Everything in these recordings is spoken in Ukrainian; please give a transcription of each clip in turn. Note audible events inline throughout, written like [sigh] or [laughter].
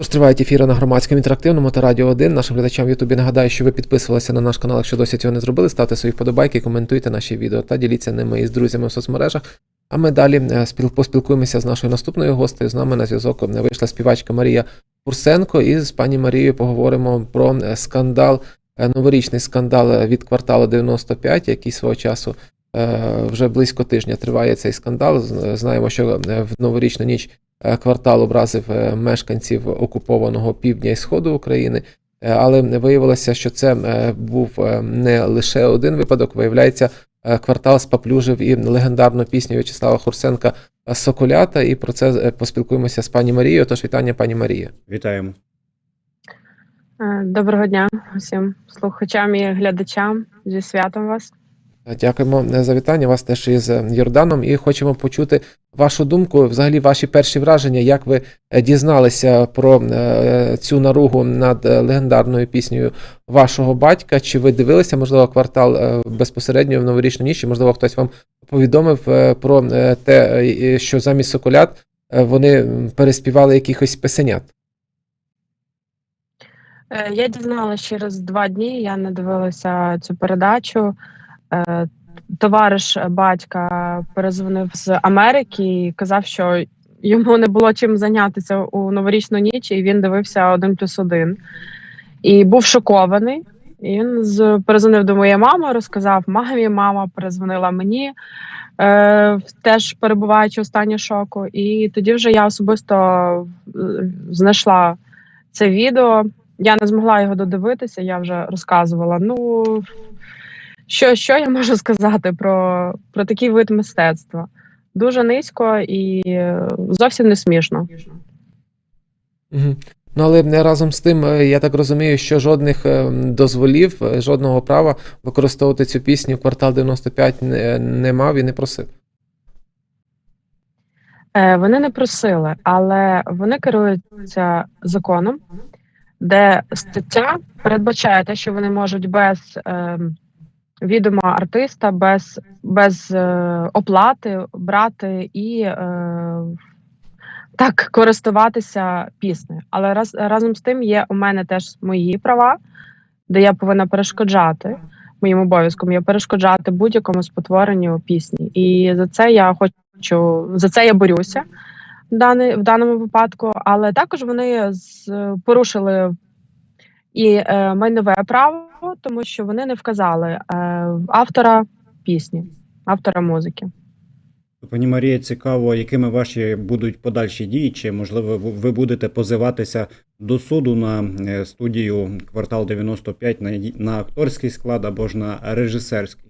Тож тривають ефіри на громадському інтерактивному та радіо 1. Нашим глядачам в Ютубі нагадаю, що ви підписувалися на наш канал, якщо досі цього не зробили. Ставте свої вподобайки, коментуйте наші відео та діліться ними із друзями в соцмережах. А ми далі е, спіл- поспілкуємося з нашою наступною гостею. З нами на зв'язок е, вийшла співачка Марія Курсенко. І з пані Марією поговоримо про е, скандал, новорічний скандал від кварталу 95, який свого часу вже близько тижня триває цей скандал. Знаємо, що в новорічну ніч квартал образив е, мешканців окупованого півдня і сходу України. Е, Але виявилося, що це е, був е, не лише один випадок. Виявляється, е, квартал споплюжив і легендарну пісню В'ячеслава Хурсенка е, Соколята. І про це е, поспілкуємося з пані Марією. Тож вітання, пані Марія. Вітаємо. Е, Доброго дня усім слухачам і глядачам. Зі святом вас. Дякуємо е, за вітання. Вас теж із е, Йорданом, і хочемо почути вашу думку, взагалі ваші перші враження, як ви е, дізналися про цю наругу над легендарною піснею вашого батька. Чи ви дивилися, можливо, квартал безпосередньо в новорічну ніч? Можливо, хтось вам повідомив про те, що замість соколят вони переспівали якихось песенят? Я дізналася через два дні. Я не дивилася цю передачу. Е, Товариш батька перезвонив з Америки і казав, що йому не було чим зайнятися у новорічну ніч, і він дивився один плюс один. І був шокований. І він перезвонив до моєї мами, розказав мамі. Мама перезвонила мені, е, теж перебуваючи у стані шоку. І тоді вже я особисто е, знайшла це відео. Я не змогла його додивитися, я вже розказувала. Ну що, що я можу сказати про, про такий вид мистецтва? Дуже низько і е, зовсім не смішно. Угу. Ну, але не разом з тим, е, я так розумію, що жодних е, дозволів, жодного права використовувати цю пісню квартал 95 не, не мав і не просив. Вони не просили, але вони керуються законом, де стаття передбачає те, що вони можуть без е, відома артиста, без, без е, оплати брати і е, так користуватися піснею. Але раз, разом з тим є у мене теж мої права, де я повинна перешкоджати. Моїм обов'язком є перешкоджати будь-якому спотворенню пісні. І за це я хочу за це я борюся в, даний, в даному випадку. Але також вони з, порушили і е, майнове право, тому що вони не вказали е, автора пісні, автора музики. Пані Марія, цікаво, якими ваші будуть подальші дії, чи можливо ви- будете позиватися до суду на е, студію квартал 95 на, на акторський склад або ж на режисерський?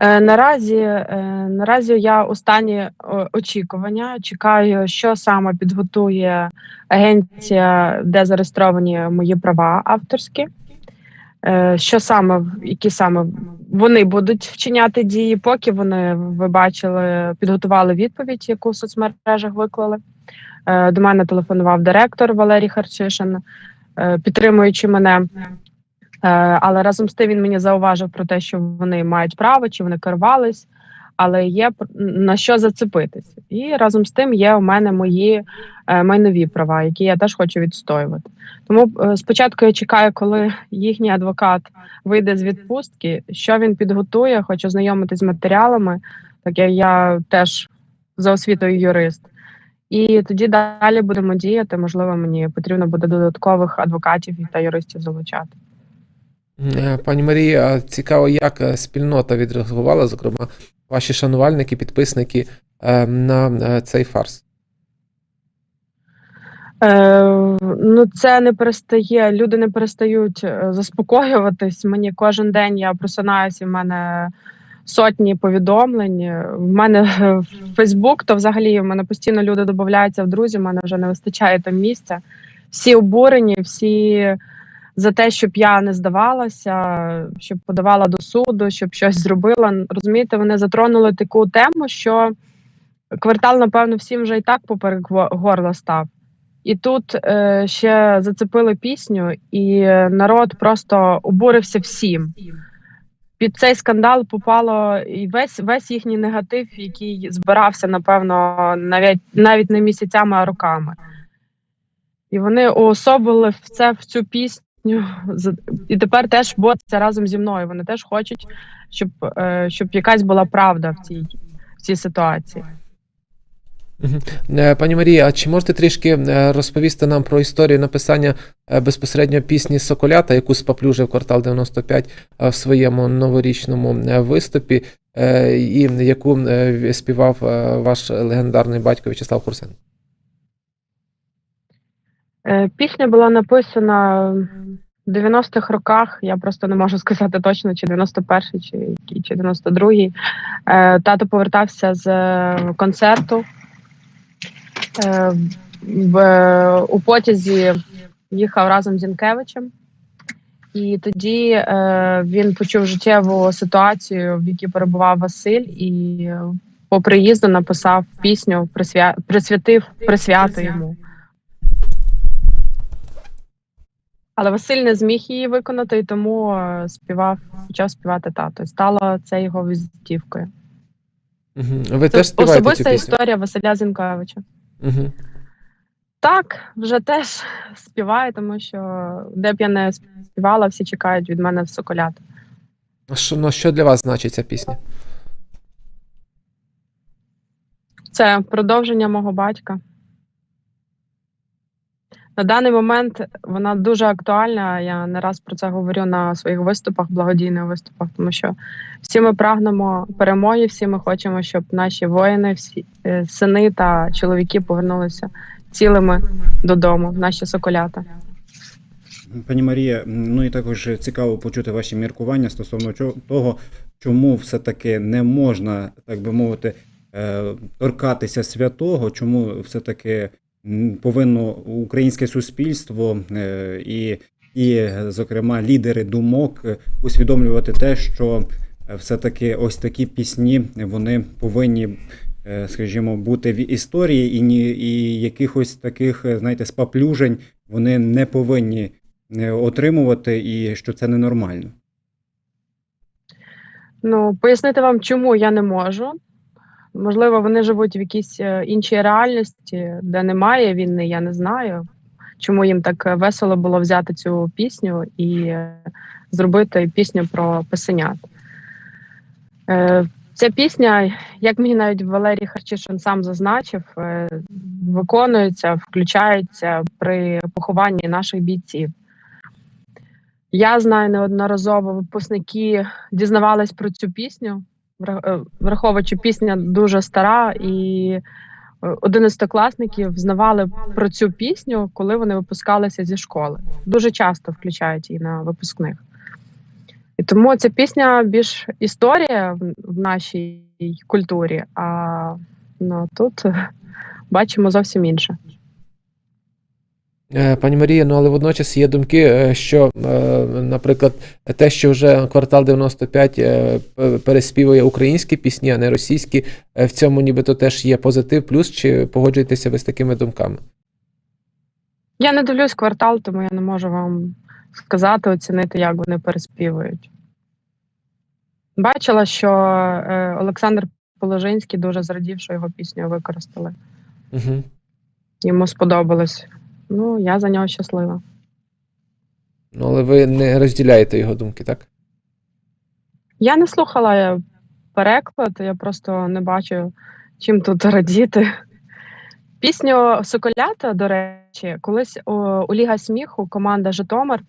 Е, Наразі, е, наразі я у стані очікування. Чекаю, що саме підготує агенція, де зареєстровані мої права авторські. Е, Що саме, які саме вони будуть вчиняти дії, поки вони ви бачили, підготували відповідь, яку в соцмережах виклали. До мене телефонував директор Валерій Харчишин, підтримуючи мене. Е, Але разом з тим він мені зауважив про те, що вони мають право, чи вони керувались, але є на що зацепитись. І разом з тим є у мене мої е, майнові права, які я теж хочу відстоювати. Тому е, спочатку я чекаю, коли їхній адвокат вийде з відпустки, що він підготує, хочу знайомитись з матеріалами, так як я теж за освітою юрист. І тоді далі будемо діяти. Можливо, мені потрібно буде додаткових адвокатів та юристів залучати. Е, Пані Марія, цікаво, як е, спільнота відреагувала, зокрема, ваші шанувальники, підписники е, на цей фарс. Ну, це не перестає. Люди не перестають заспокоюватись. Мені кожен день я просинаюся, в мене сотні повідомлень. В мене Фейсбук, то взагалі в мене постійно люди додаються в друзі. в мене вже не вистачає там місця. Всі обурені, всі за те, щоб я не здавалася, щоб подавала до суду, щоб щось зробила. Розумієте, вони затронули таку тему, що квартал, напевно, всім вже і так поперек го- горла став. І тут е, ще зацепили пісню, і народ просто обурився всім. Під цей скандал попало і весь весь їхній негатив, який збирався, напевно, навіть навіть не місяцями, а роками. І вони уособили це в цю пісню. І тепер теж борються разом зі мною. Вони теж хочуть, щоб, е, щоб якась була правда в цій, в цій ситуації. Е, Пані Марія, а чи можете трішки е, розповісти нам про історію написання безпосередньо пісні Соколята, яку споплюжив квартал 95 е, в своєму новорічному виступі, і яку співав ваш легендарний батько В'ячеслав Курсен? Е, Пісня була написана в 90-х роках. Я просто не можу сказати точно, чи 91-й, чи, чи 92-й. Е, Тато повертався з е, концерту. В, у потязі їхав разом з Зінкевичем. І тоді він почув життєву ситуацію, в якій перебував Василь, і по приїзду написав пісню, присвя... присвятив присвяту йому. Але Василь не зміг її виконати, і тому е, співав, почав співати тато. Стало це його візитівкою. Мгм. Ви Це теж співаєте цю особиста пісню? історія Василя Зінкевича. Мгм. Так, вже теж співаю, тому що де б я не співала, всі чекають від мене в соколят. А Що, ну, що для вас значить ця пісня? Це продовження мого батька. На даний момент вона дуже актуальна. Я не раз про це говорю на своїх виступах, благодійних виступах, тому що всі ми прагнемо перемоги, всі ми хочемо, щоб наші воїни, всі е, сини та чоловіки повернулися цілими додому, наші соколята. Пані Марія, ну і також цікаво почути ваші міркування стосовно того, чому все-таки не можна, так би мовити, е, торкатися святого, чому все-таки м, повинно українське суспільство е, і, і, зокрема, лідери думок е, усвідомлювати те, що е, все-таки ось такі пісні вони повинні. Скажімо, бути в історії, і ні, і якихось таких, знаєте, спаплюжень вони не повинні отримувати, і що це ненормально. Ну, пояснити вам, чому я не можу. Можливо, вони живуть в якійсь е, іншій реальності, де немає війни, я не знаю. Чому їм так е, весело було взяти цю пісню і е, зробити пісню про писенят. Ця пісня, як мені навіть Валерій Харчишин сам зазначив, виконується, включається при похованні наших бійців. Я знаю неодноразово випускники дізнавались про цю пісню, враховуючи пісня дуже стара, і е, одинадцятикласників знавали про цю пісню, коли вони випускалися зі школи. Дуже часто включають її на випускних. І тому ця пісня більш історія в, в нашій культурі, а ну, тут е, бачимо зовсім інше. Е, Пані Марія, ну але водночас є думки, е, що, е, наприклад, те, що вже квартал 95 е, переспівує українські пісні, а не російські, в цьому нібито теж є позитив, плюс чи погоджуєтеся ви з такими думками? Я не дивлюсь квартал, тому я не можу вам сказати, оцінити, як вони переспівують. Бачила, що Олександр Положинський дуже зрадів, що його пісню використали. Угу. Йому сподобалось. Ну, я за нього щаслива. Ну, але ви не розділяєте його думки, так? Я не слухала переклад, я просто не бачу, чим тут радіти. Пісню Соколята, до речі, колись у, у Ліга сміху команда Житомир.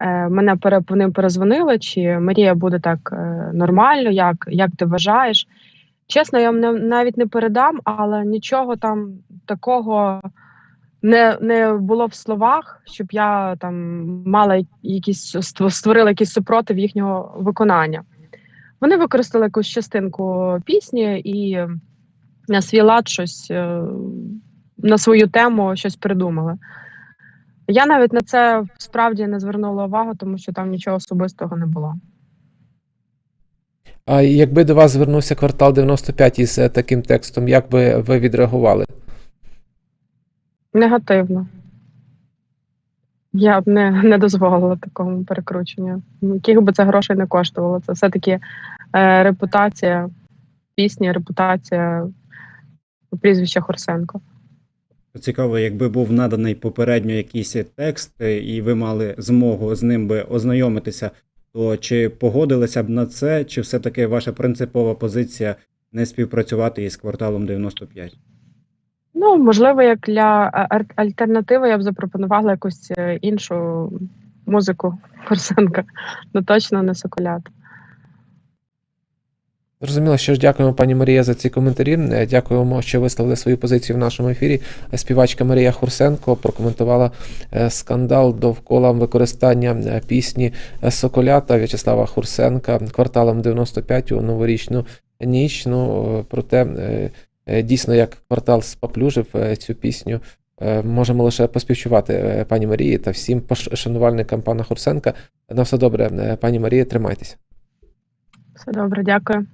Е, мене пере, вони перезвонили, чи Марія буде так е, нормально, як, як ти вважаєш. Чесно, я вам не, навіть не передам, але нічого там такого не, не було в словах, щоб я там мала якісь ст- створила якийсь супротив їхнього виконання. Вони використали якусь частинку пісні і на свій лад щось е, на свою тему щось придумали. Я навіть на це справді не звернула увагу, тому що там нічого особистого не було. А якби до вас звернувся квартал 95 із е, таким текстом, як би ви відреагували? Негативно. Я б не, не дозволила такому перекрученню. Яких би це грошей не коштувало. Це все-таки е, репутація пісні, репутація прізвища Хорсенко. Цікаво, якби був наданий попередньо якийсь текст, е, і ви мали змогу з ним би ознайомитися, то чи погодилися б на це, чи все-таки ваша принципова позиція не співпрацювати із кварталом 95? Ну, можливо, як для а- альтернативи я б запропонувала якусь е, іншу музику [laughs] Корсенка, ну точно не соколят. Зрозуміло, що ж дякуємо пані Марія за ці коментарі. Е, Дякуємо, що висловили свою позицію в нашому ефірі. Е, Співачка Марія Хурсенко прокоментувала е, скандал довкола використання е, пісні е, Соколята В'ячеслава Хурсенка кварталом 95 у новорічну ніч. Ну, е, проте е, е, дійсно, як квартал споплюжив е, цю пісню. е, Можемо лише поспівчувати е, пані Марії та всім шанувальникам пана Хурсенка. На все добре, е, пані Марія, тримайтеся. Все добре, дякую.